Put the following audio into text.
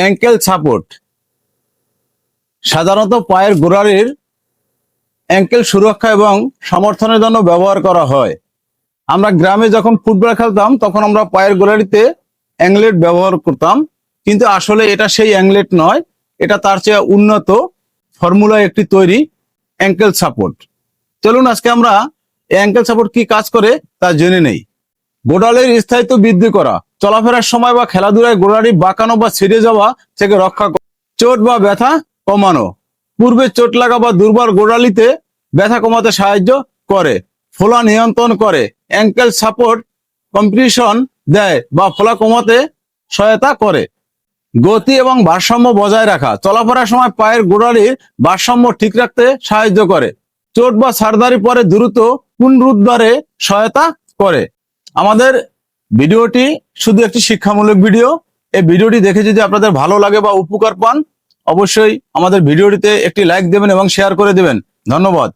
Ankle support সাধারণত পায়ের গোড়ালির অ্যাঙ্কেল সুরক্ষা এবং সমর্থনের জন্য ব্যবহার করা হয়। আমরা গ্রামে যখন ফুটবল খেলতাম, তখন আমরা পায়ের গোড়ালিতে অ্যাংলেট ব্যবহার করতাম। কিন্তু আসলে এটা সেই অ্যাংলেট নয়, এটা তার চেয়ে উন্নত ফর্মুলা একটি তৈরি অ্যাঙ্কেল সাপোর্ট চলুন আজকে আমরা অ্যাঙ্কেল সাপোর্ট কি কাজ করে তা জেনে নেই। গোড়ালির স্থায়িত্ব বৃদ্ধি করা, চলাফেরার সময় বা খেলাধুলায় গোড়ালি বাঁকানো বা ছিঁড়ে যাওয়া থেকে রক্ষা চোট বা ব্যথা কমানো। পূর্বে চোট লাগা বা দুর্বল গোড়ালিতে ব্যথা কমাতে সাহায্য করে, ফোলা নিয়ন্ত্রণ করে অ্যাঙ্কেল সাপোর্ট কম্পিটিশন দেয় বা ফোলা কমাতে সহায়তা করে। গতি এবং ভারসাম্য বজায় রাখা, চলাফেরার সময় পায়ের গোড়ালির ভারসাম্য ঠিক রাখতে সাহায্য করে। চোট বা সার্জারি পরে দ্রুত পুনরুদ্ধারে সহায়তা করে। আমাদের ভিডিওটি শুধু একটি শিক্ষামূলক ভিডিও। এই ভিডিওটি দেখে যদি আপনাদের ভালো লাগে বা উপকার পান, অবশ্যই আমাদের ভিডিওটিতে একটি লাইক দেবেন এবং শেয়ার করে দেবেন। ধন্যবাদ।